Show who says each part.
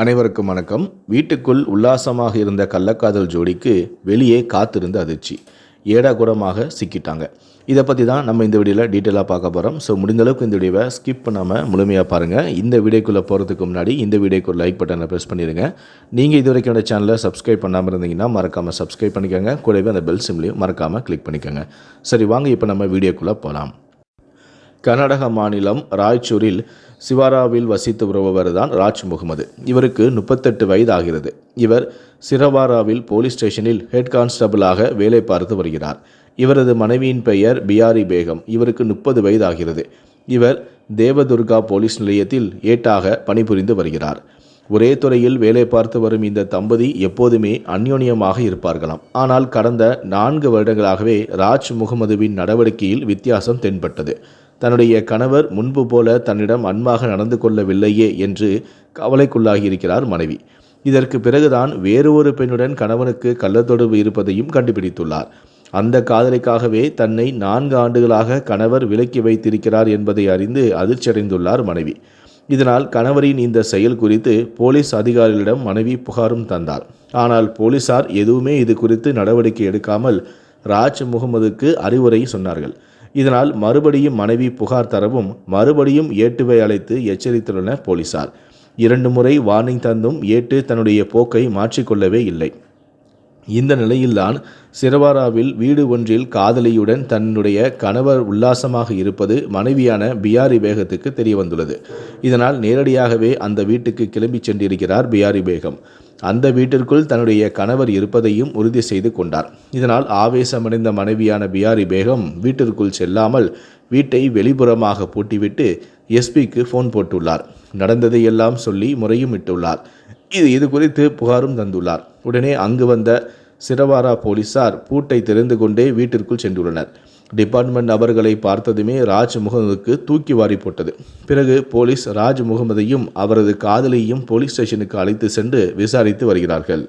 Speaker 1: அனைவருக்கும் வணக்கம். வீட்டுக்குள் உல்லாசமாக இருந்த கள்ளக்காதல் ஜோடிக்கு வெளியே காத்திருந்த அதிர்ச்சி. ஏடாகூடமாக சிக்கிட்டாங்க. இதை பற்றி தான் நம்ம இந்த வீடியோவில் டீட்டெயிலாக பார்க்க போகிறோம் ஸோ முடிந்தளவுக்கு இந்த வீடியோவை ஸ்கிப் பண்ணாமல் முழுமையாக பாருங்கள் இந்த வீடியோக்குள்ளே போகிறதுக்கு முன்னாடி இந்த வீடியோக்கு ஒரு லைக் பட்டனை ப்ரெஸ் பண்ணிடுங்க நீங்கள் இது வரைக்கும் என்னோட சேனலை சப்ஸ்கிரைப் பண்ணாமல் இருந்தீங்கன்னா மறக்காமல் சப்ஸ்கிரைப் பண்ணிக்கோங்க. கூடவே அந்த பெல் சிம்லையும் மறக்காமல் கிளிக் பண்ணிக்கோங்க. சரி வாங்க இப்போ நம்ம வீடியோக்குள்ளே போகலாம் கர்நாடக மாநிலம் ராய்ச்சூரில் சிவாராவில் வசித்து வருபவர் தான் ராஜ் முகமது. இவருக்கு முப்பத்தெட்டு வயது ஆகிறது இவர் சிரவாராவில் போலீஸ் ஸ்டேஷனில் ஹெட் கான்ஸ்டபிளாக வேலை பார்த்து வருகிறார். இவரது மனைவியின் பெயர் பியாரி பேகம். இவருக்கு முப்பது வயது ஆகிறது இவர் தேவதுர்கா போலீஸ் நிலையத்தில் ஏட்டாக பணிபுரிந்து வருகிறார். ஒரே துறையில் வேலை பார்த்து வரும் இந்த தம்பதி எப்போதுமே அந்யோன்யமாக இருப்பார்களாம். ஆனால் கடந்த நான்கு வருடங்களாகவே ராஜ் முகமதுவின் நடவடிக்கையில் வித்தியாசம் தென்பட்டது. தன்னுடைய கணவர் முன்பு போல தன்னிடம் அன்பாக நடந்து கொள்ளவில்லையே என்று கவலைக்குள்ளாகி இருக்கிறார் மனைவி. இதற்கு பிறகுதான் வேறு ஒரு பெண்ணுடன் கணவனுக்கு கள்ளத்தொடர்பு இருப்பதையும் கண்டுபிடித்துள்ளார். அந்த காதலிக்காகவே தன்னை நான்கு ஆண்டுகளாக கணவர் விலக்கி வைத்திருக்கிறார் என்பதை அறிந்து அதிர்ச்சியடைந்துள்ளார் மனைவி. இதனால் கணவரின் இந்த செயல் குறித்து போலீஸ் அதிகாரிகளிடம் மனைவி புகாரும் தந்தார். ஆனால் போலீசார் எதுவுமே இது குறித்து நடவடிக்கை எடுக்காமல் ராஜ் முகமதுக்கு அறிவுரை சொன்னார்கள். இதனால் மறுபடியும் மனைவி புகார் தரவும் மறுபடியும் ஏட்டுவை அழைத்து எச்சரித்துள்ளனர் போலீசார். இரண்டு முறை வார்னிங் தந்தும் ஏட்டு தன்னுடைய போக்கை மாற்றிக்கொள்ளவே இல்லை. இந்த நிலையில்தான் சிரவாராவில் வீடு ஒன்றில் காதலியுடன் தன்னுடைய கணவர் உல்லாசமாக இருப்பது மனைவியான பியாரி பேகத்துக்கு தெரியவந்துள்ளது. இதனால் நேரடியாகவே அந்த வீட்டுக்கு கிளம்பி சென்றிருக்கிறார் பியாரி பேகம். அந்த வீட்டிற்குள் தன்னுடைய கணவர் இருப்பதையும் உறுதி செய்து கொண்டார். இதனால் ஆவேசமடைந்த மனைவியான பியாரி பேகம் வீட்டிற்குள் செல்லாமல் வீட்டை வெளிப்புறமாக பூட்டிவிட்டு எஸ்பிக்கு ஃபோன் போட்டுள்ளார். நடந்ததையெல்லாம் சொல்லி முறையும் இட்டுள்ளார். இது இது குறித்து புகாரும் தந்துள்ளார். உடனே அங்கு வந்த சிரவாரா போலீசார் பூட்டை தெரிந்து கொண்டே வீட்டிற்குள் சென்றுள்ளனர். டிபார்ட்மெண்ட் நபர்களை பார்த்ததுமே ராஜ் முகமதுக்கு தூக்கி வாரி போட்டது. பிறகு போலீஸ் ராஜ் முகமதையும் அவரது காதலியையும் போலீஸ் ஸ்டேஷனுக்கு அழைத்து சென்று விசாரித்து வருகிறார்கள்.